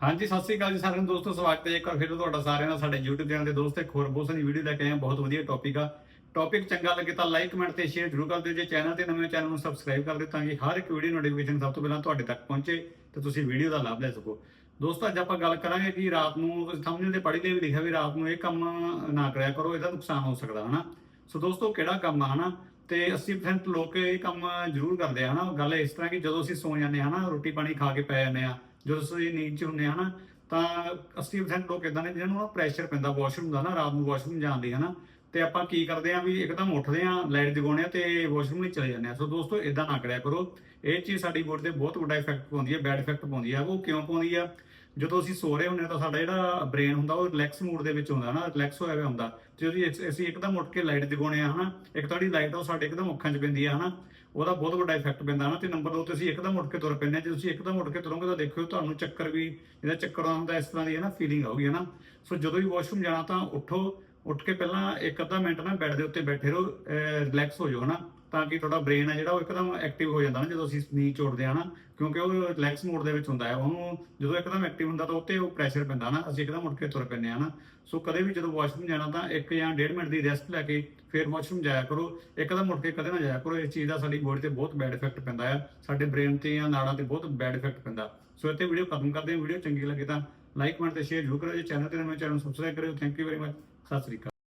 ਹਾਂਜੀ, ਸਤਿ ਸ੍ਰੀ ਅਕਾਲ ਜੀ ਸਾਰਿਆਂ ਨੂੰ ਦੋਸਤੋ, ਸਵਾਗਤ ਹੈ ਇੱਕ ਵਾਰ ਫਿਰ ਤੁਹਾਡਾ ਸਾਰਿਆਂ ਦਾ, ਸਾਡੇ YouTube ਚੈਨਲ ਤੇ ਦੋਸਤ ਇੱਕ ਹੋਰ ਬਹੁਤ ਸਾਰੀ ਵੀਡੀਓ ਲੈ ਕੇ ਆਏ ਹਾਂ। ਬਹੁਤ ਵਧੀਆ ਟੌਪਿਕ ਆ। ਟੌਪਿਕ ਚੰਗਾ ਲੱਗੇ ਤਾਂ ਲਾਈਕ ਕਮੈਂਟ ਤੇ ਸ਼ੇਅਰ ਜ਼ਰੂਰ ਕਰ ਦਿਓ। ਜੇ ਚੈਨਲ ਤੇ ਨਵੇਂ ਚੈਨਲ ਨੂੰ ਸਬਸਕ੍ਰਾਈਬ ਕਰ ਦਿਓ ਤਾਂ ਕਿ ਹਰ ਇੱਕ ਵੀਡੀਓ ਨੋਟੀਫਿਕੇਸ਼ਨ ਸਭ ਤੋਂ ਪਹਿਲਾਂ ਤੁਹਾਡੇ ਤੱਕ ਪਹੁੰਚੇ ਤੇ ਤੁਸੀਂ ਵੀਡੀਓ ਦਾ ਲਾਭ ਲੈ ਸਕੋ। ਦੋਸਤੋ, ਅੱਜ ਆਪਾਂ ਗੱਲ ਕਰਾਂਗੇ ਕਿ ਰਾਤ ਨੂੰ ਸਾਹਮਣੇ ਦੇ ਪੜ੍ਹੀ ਦੇ ਵੀ ਲਿਖਿਆ ਵੀ ਰਾਤ ਨੂੰ ਇਹ ਕੰਮ ਨਾ ਕਰਿਆ ਕਰੋ, ਇਹਦਾ ਨੁਕਸਾਨ ਹੋ ਸਕਦਾ, ਹਨਾ? ਸੋ ਦੋਸਤੋ, ਕਿਹੜਾ ਕੰਮ ਆ, ਹਨਾ? ਤੇ 80% ਲੋਕ ਇਹ ਕੰਮ ਜ਼ਰੂਰ ਕਰਦੇ ਆ, ਹਨਾ? ਗੱਲ ਇਸ ਤਰ੍ਹਾਂ ਕਿ ਜਦੋਂ ਅਸੀਂ ਸੌ ਜਾਂਦੇ ਹਾਂ ਹਨਾ? ਰੋਟੀ ਪਾਣੀ ਖਾ ਕੇ ਪੈ ਜਾਂਦੇ ਆ ਜਦੋਂ ਅਸੀਂ ਨੀਂਦ 'ਚ ਹੁੰਦੇ ਆ ਹਨਾ ਤਾਂ 80% ਲੋਕ ਇਦਾਂ ਨੇ ਜਿਹਨਾਂ ਨੂੰ ਪ੍ਰੈਸ਼ਰ ਪੈਂਦਾ ਵਾਸ਼ਰੂਮ ਦਾ ਨਾ, ਰਾਤ ਨੂੰ ਵਾਸ਼ਰੂਮ ਜਾਣ ਦੀ, ਹਨਾ। ਤੇ ਆਪਾਂ ਕੀ ਕਰਦੇ ਆ ਵੀ ਇੱਕਦਮ ਉੱਠਦੇ ਆ ਲਾਈਟ ਜਗਾਉਂਦੇ ਆ ਤੇ ਵਾਸ਼ਰੂਮ ਲਈ ਚਲੇ ਜਾਂਦੇ ਆ। ਸੋ ਦੋਸਤੋ ਇਦਾਂ ਨਾ ਕਰਿਆ ਕਰੋ। ਇਹ ਚੀਜ਼ ਸਾਡੀ ਬੋਡੀ ਤੇ ਬਹੁਤ ਵੱਡਾ ਇਫੈਕਟ ਪਾਉਂਦੀ ਹੈ ਬੈਡ ਇਫੈਕਟ ਪਾਉਂਦੀ ਹੈ। ਉਹ ਕਿਉਂ ਪਾਉਂਦੀ ਆ? ਜਦੋਂ ਅਸੀਂ ਸੋ ਰਹੇ ਹੁੰਦੇ ਹਾਂ ਤਾਂ ਸਾਡਾ ਜਿਹੜਾ ਬ੍ਰੇਨ ਹੁੰਦਾ ਉਹ ਰਿਲੈਕਸ ਮੂਡ ਦੇ ਵਿੱਚ ਹੁੰਦਾ ਨਾ ਰਿਲੈਕਸ ਹੋਇਆ ਹੋਇਆ ਹੁੰਦਾ। ਤੇ ਜਦੋਂ ਅਸੀਂ- ਇੱਕਦਮ ਉੱਠ ਕੇ ਲਾਈਟ ਜਗਾਉਣੇ ਆ ਹਨਾ। ਇੱਕ ਤਾਂ ਜਿਹੜੀ ਲਾਈਟ ਉਹ ਸਾਡੇ ਇੱਕਦਮ ਅੱਖਾਂ 'ਚ ਪੈਂਦੀ ਆ, ਹਨਾ। ਉਹਦਾ ਬਹੁਤ ਵੱਡਾ ਇਫੈਕਟ ਪੈਂਦਾ ਨਾ ਤੇ ਨੰਬਰ 2 ਤੇ ਅਸੀਂ ਇੱਕਦਮ ਉੱਠ ਕੇ ਤੁਰ ਪੈਂਦੇ ਹਾਂ। ਜੇ ਤੁਸੀਂ ਇੱਕਦਮ ਉੱਠ ਕੇ ਤੁਰੋਗੇ ਤਾਂ ਦੇਖਿਓ, ਤੁਹਾਨੂੰ ਚੱਕਰ ਵੀ ਜਿਹੜਾ ਚੱਕਰ ਆਉਂਦਾ ਇਸ ਤਰ੍ਹਾਂ ਦੀ ਹੈ ਨਾ ਫੀਲਿੰਗ ਆਊਗੀ ਹੈ ਨਾ ਸੋ ਜਦੋਂ ਵੀ ਵਾਸ਼ਰੂਮ ਜਾਣਾ ਤਾਂ ਉੱਠੋ। ਉੱਠ ਕੇ ਪਹਿਲਾਂ ਇੱਕ ਅੱਧਾ ਮਿੰਟ ਨਾ ਬੈੱਡ ਦੇ ਉੱਤੇ ਬੈਠੇ ਰਹੋ ਰਿਲੈਕਸ ਹੋ ਜਾਓ, ਹਨਾ। ਤਾਂ ਕਿ ਤੁਹਾਡਾ ਬ੍ਰੇਨ ਹੈ ਜਿਹੜਾ ਉਹ ਇੱਕਦਮ ਐਕਟਿਵ ਹੋ ਜਾਂਦਾ ਨਾ, ਜਦੋਂ ਅਸੀਂ ਨੀਂਦ ਚੋੜਦੇ ਆ ਨਾ, ਕਿਉਂਕਿ ਉਹ ਰਿਲੈਕਸ ਮੋਡ ਦੇ ਵਿੱਚ ਹੁੰਦਾ ਹੈ। ਉਹਨੂੰ ਜਦੋਂ ਇੱਕਦਮ ਐਕਟਿਵ ਹੁੰਦਾ ਤਾਂ ਉੱਤੇ ਉਹ ਪ੍ਰੈਸ਼ਰ ਪੈਂਦਾ ਨਾ, ਅਸੀਂ ਇੱਕਦਮ ਉੱਠ ਕੇ ਤੁਰ ਪੈਂਦੇ ਆ ਨਾ। ਸੋ ਕਦੇ ਵੀ ਜਦੋਂ ਵਾਸ਼ਰੂਮ ਜਾਣਾ ਤਾਂ ਇੱਕ ਜਾਂ ਡੇਢ ਮਿੰਟ ਦੀ ਰੈਸਟ ਲੈ ਕੇ ਫਿਰ ਵਾਸ਼ਰੂਮ ਜਾਇਆ ਕਰੋ। ਇੱਕਦਮ ਉੱਠ ਕੇ ਕਦੇ ਨਾ ਜਾਇਆ ਕਰੋ। ਇਸ ਚੀਜ਼ ਦਾ ਸਾਡੀ ਬੋਡੀ ਤੇ ਬਹੁਤ ਬੈਡ ਇਫੈਕਟ ਪੈਂਦਾ ਹੈ ਸਾਡੇ ਬ੍ਰੇਨ ਤੇ ਜਾਂ ਨਾੜਾਂ ਤੇ ਬਹੁਤ ਬੈਡ ਇਫੈਕਟ ਪੈਂਦਾ। ਸੋ ਇੱਥੇ ਵੀਡੀਓ ਖਤਮ ਕਰਦੇ ਹਾਂ। ਵੀਡੀਓ ਚੰਗੀ ਲੱਗੇ ਤਾਂ ਲਾਈਕ ਕਮੈਂਟ ਤੇ ਸ਼ੇਅਰ ਜ਼ਰੂਰ ਕਰੋ ਜੇ ਚੈਨਲ ਤੇ ਨਵੇਂ ਚੈਨਲ ਨੂੰ ਸਬਸਕ੍ਰਾਈਬ ਕਰਿਓ। ਥੈਂਕ ਯੂ ਵੈਰੀ ਮਚ ਸਤਿ ਸ੍ਰੀ ਅਕਾਲ।